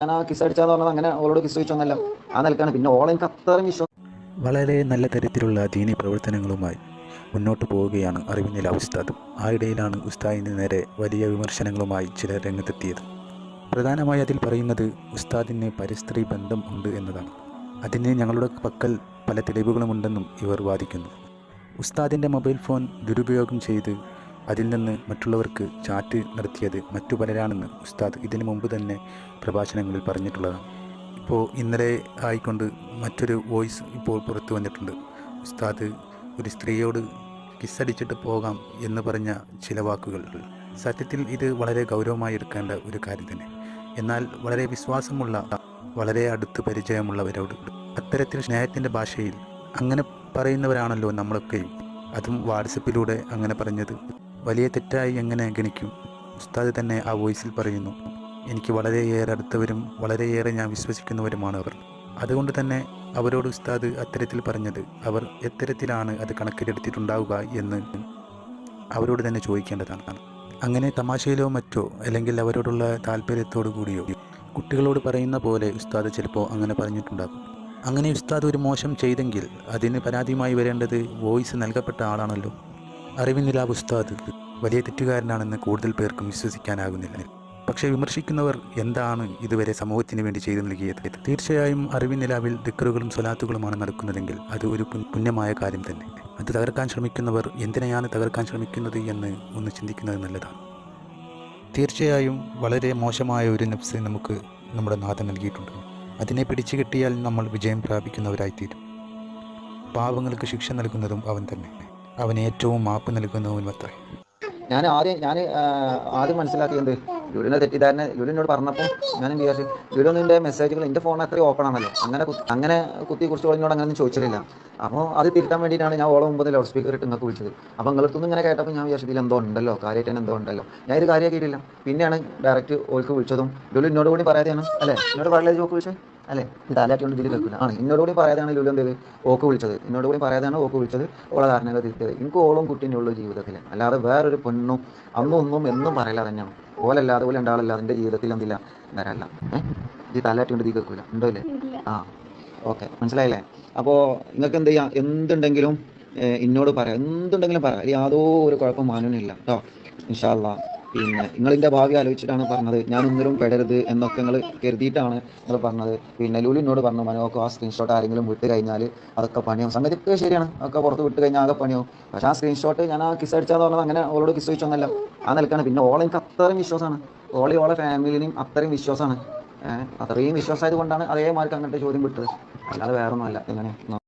ഞാൻ ആ കിസ് അടിച്ചാന്ന് പറഞ്ഞത് അങ്ങനെ ഓളോട് കിസ് ചോദിച്ചൊന്നല്ല ആ നിലക്കാണ്. പിന്നെ എനിക്ക് അത്രയും വിശ്വാസം വളരെ നല്ല തരത്തിലുള്ള ദീനി പ്രവർത്തനങ്ങളുമായി മുന്നോട്ട് പോവുകയാണ് അറിവിനില ഉസ്താദ്. ആ ഇടയിലാണ് ഉസ്താദിന് നേരെ വലിയ വിമർശനങ്ങളുമായി ചിലർ രംഗത്തെത്തിയത്. പ്രധാനമായി അതിൽ പറയുന്നത് ഉസ്താദിന് പരിസ്ഥിതി ബന്ധം ഉണ്ട് എന്നതാണ്. അതിന് ഞങ്ങളുടെ പക്കൽ പല തെളിവുകളുമുണ്ടെന്നും ഇവർ വാദിക്കുന്നു. ഉസ്താദിന്റെ മൊബൈൽ ഫോൺ ദുരുപയോഗം ചെയ്ത് അതിൽ നിന്ന് മറ്റുള്ളവർക്ക് ചാറ്റ് നടത്തിയത് മറ്റു പലരാണെന്ന് ഉസ്താദ് ഇതിനു മുമ്പ് തന്നെ പ്രഭാഷണങ്ങളിൽ പറഞ്ഞിട്ടുള്ളതാണ്. ഇപ്പോൾ ഇന്നലെ ആയിക്കൊണ്ട് മറ്റൊരു വോയിസ് ഇപ്പോൾ പുറത്തു വന്നിട്ടുണ്ട്. ഉസ്താദ് ഒരു സ്ത്രീയോട് കിസ്സടിച്ചിട്ട് പോകാം എന്ന് പറഞ്ഞ ചില വാക്കുകൾ. സത്യത്തിൽ ഇത് വളരെ ഗൗരവമായി എടുക്കേണ്ട ഒരു കാര്യം തന്നെ. എന്നാൽ വളരെ വിശ്വാസമുള്ള വളരെ അടുത്ത് പരിചയമുള്ളവരോട് അത്തരത്തിൽ സ്നേഹത്തിന്റെ ഭാഷയിൽ അങ്ങനെ പറയുന്നവരാണല്ലോ നമ്മളൊക്കെയും അതും വാട്സപ്പിലൂടെ അങ്ങനെ പറഞ്ഞത്. വലിയ തെറ്റായി എങ്ങനെ ഗണിക്കും? ഉസ്താദ് തന്നെ ആ വോയിസിൽ പറയുന്നു എനിക്ക് വളരെയേറെ അടുത്തവരും വളരെയേറെ ഞാൻ വിശ്വസിക്കുന്നവരുമാണ് അവർ. അതുകൊണ്ട് തന്നെ അവരോട് ഉസ്താദ് അത്തരത്തിൽ പറഞ്ഞത് അവർ എത്തരത്തിലാണ് അത് കണക്കിലെടുത്തിട്ടുണ്ടാവുക എന്ന് അവരോട് തന്നെ ചോദിക്കേണ്ടതാണ്. അങ്ങനെ തമാശയിലോ മറ്റോ അല്ലെങ്കിൽ അവരോടുള്ള താല്പര്യത്തോടു കൂടിയോ കുട്ടികളോട് പറയുന്ന പോലെ ഉസ്താദ് ചിലപ്പോൾ അങ്ങനെ പറഞ്ഞിട്ടുണ്ടാകും. അങ്ങനെ ഉസ്താദ് ഒരു മോശം ചെയ്തെങ്കിൽ അതിന് പരാതിയുമായി വരേണ്ടത് വോയിസ് നൽകപ്പെട്ട ആളാണല്ലോ. അറിവിനിലാവ് ഉസ്താദ്. വലിയ തെറ്റുകാരനാണെന്ന് കൂടുതൽ പേർക്കും വിശ്വസിക്കാനാകുന്നില്ല. പക്ഷേ വിമർശിക്കുന്നവർ എന്താണ് ഇതുവരെ സമൂഹത്തിന് വേണ്ടി ചെയ്തു നൽകിയത്? തീർച്ചയായും അറിവിനിലാവിൽ ദിക്കറുകളും സ്വലാത്തുകളുമാണ് നടക്കുന്നതെങ്കിൽ അത് ഒരു പുണ്യമായ കാര്യം തന്നെ. അത് തകർക്കാൻ ശ്രമിക്കുന്നവർ എന്തിനെയാണ് തകർക്കാൻ ശ്രമിക്കുന്നത് എന്ന് ഒന്ന് ചിന്തിക്കുന്നത് നല്ലതാണ്. തീർച്ചയായും വളരെ മോശമായ ഒരു നഫ്സ് നമുക്ക് നമ്മുടെ നാഥൻ നൽകിയിട്ടുണ്ട്. അതിനെ പിടിച്ചു കിട്ടിയാൽ നമ്മൾ വിജയം പ്രാപിക്കുന്നവരായിത്തീരും. പാവങ്ങൾക്ക് ശിക്ഷ നൽകുന്നതും അവൻ തന്നെ അവൻ ഏറ്റവും മാപ്പ് നൽകുന്നവനും അത്രേ. ഞാൻ ആദ്യം ഞാൻ ആദ്യം മനസ്സിലാക്കിയത് ലുലിനെ തെറ്റിദ്ധാരണ ലുലിനോട് പറഞ്ഞപ്പോൾ ഞാൻ വിചാരിച്ചു? ലുലിന്റെ മെസ്സേജുകൾ എന്റെ ഫോൺ അത്രയും ഓപ്പൺ ആണല്ലോ. അങ്ങനെ അങ്ങനെ കുത്തി കുറിച്ച് എന്നോട് അങ്ങനെ ചോദിച്ചിട്ടില്ല. അപ്പോൾ അത് തിരുത്താൻ വേണ്ടിയിട്ടാണ് ഞാൻ ഓളം മുമ്പ് ലൗഡ് സ്പീക്കർ ഇട്ട് നിങ്ങൾക്ക് വിളിച്ചത്. അപ്പോൾ നിങ്ങളടുത്തൊന്നും ഇങ്ങനെ കേട്ടപ്പോൾ ഞാൻ വിചാരിച്ചു ഇതിൽ എന്തോ ഉണ്ടല്ലോ കാര്യമായിട്ട് എന്തോ ഉണ്ടല്ലോ. ഞാൻ ഇത് കാര്യമാക്കിയിട്ടില്ല പിന്നെയാണ് ഡയറക്റ്റ് ഓൾക്ക് വിളിച്ചതും. ലുലിനോട് കൂടി പറയാതെയാണ് അല്ലേ? എന്നോട് പറയുന്നത് ചോക്ക് വിളിച്ചത് അല്ലേ? തലാറ്റിക്കൊണ്ട് ഇതിൽ കേൾക്കില്ല ആണ്. എന്നോട് കൂടി പറയാതെയാണ് ലുലു എന്ത് ഓക്ക് വിളിച്ചത്. എന്നോട് കൂടി പറയാതെയാണ് ഓക്ക് വിളിച്ചത്. ഓളെ ധാരണകൾ തിരിച്ചത് എനിക്ക് ഓളും കുട്ടീന്റെ ഉള്ളൂ ജീവിതത്തിൽ. അല്ലാതെ വേറൊരു പെണ്ണും അന്നും ഒന്നും എന്നും പറയില്ല തന്നെയാണ്. ഓലല്ലാതെ പോലെ ഉണ്ടാളല്ലാതെ എന്റെ ജീവിതത്തിൽ എന്തില്ല? വരല്ല. ഏഹ് ഇത് തലാറ്റിക്കൊണ്ട് ഇതിൽ കേൾക്കില്ല ഉണ്ടോ ഇല്ലേ? ആ. ഓക്കെ. മനസ്സിലായില്ലേ? അപ്പോൾ നിങ്ങൾക്ക് എന്ത് ചെയ്യാം? എന്തുണ്ടെങ്കിലും എന്നോട് പറയാം. എന്തുണ്ടെങ്കിലും പറയാം. യാതോ ഒരു കുഴപ്പം മാനുന്നില്ല. കേട്ടോ ഇൻഷാല്ല പിന്നെ നിങ്ങളിന്റെ ഭാവി ആലോചിച്ചിട്ടാണ് പറഞ്ഞത്. ഞാൻ ഒന്നിലും പെടരുത് എന്നൊക്കെ നിങ്ങൾ കരുതിയിട്ടാണ് നിങ്ങൾ പറഞ്ഞത്. പിന്നെ ലൂലു എന്നോട് പറഞ്ഞു മനോക്ക് ആ സ്ക്രീൻഷോട്ട് ആരെങ്കിലും വിട്ട് കഴിഞ്ഞാൽ അതൊക്കെ പണിയാവും. സംഗതി ഒക്കെ ശരിയാണ്. അതൊക്കെ പുറത്ത് വിട്ട് കഴിഞ്ഞാൽ ആകെ പണിയാവും. പക്ഷേ ആ സ്ക്രീൻഷോട്ട് ഞാൻ ആ കിസ് അടിച്ചാന്ന് പറഞ്ഞത് അങ്ങനെ ഓളോട് കിസ് ചോദിച്ചൊന്നല്ല. ആ നിൽക്കാണ് പിന്നെ ഓളെ എനിക്ക് അത്രയും വിശ്വാസമാണ് ഓളി ഓളെ ഫാമിലിനെയും അത്രയും വിശ്വാസമാണ് അത്രയും വിശ്വാസമായത് കൊണ്ടാണ് അതേമാർക്ക് അങ്ങനത്തെ ചോദ്യം വിട്ടത്. അല്ലാതെ വേറൊന്നുമല്ല. എങ്ങനെ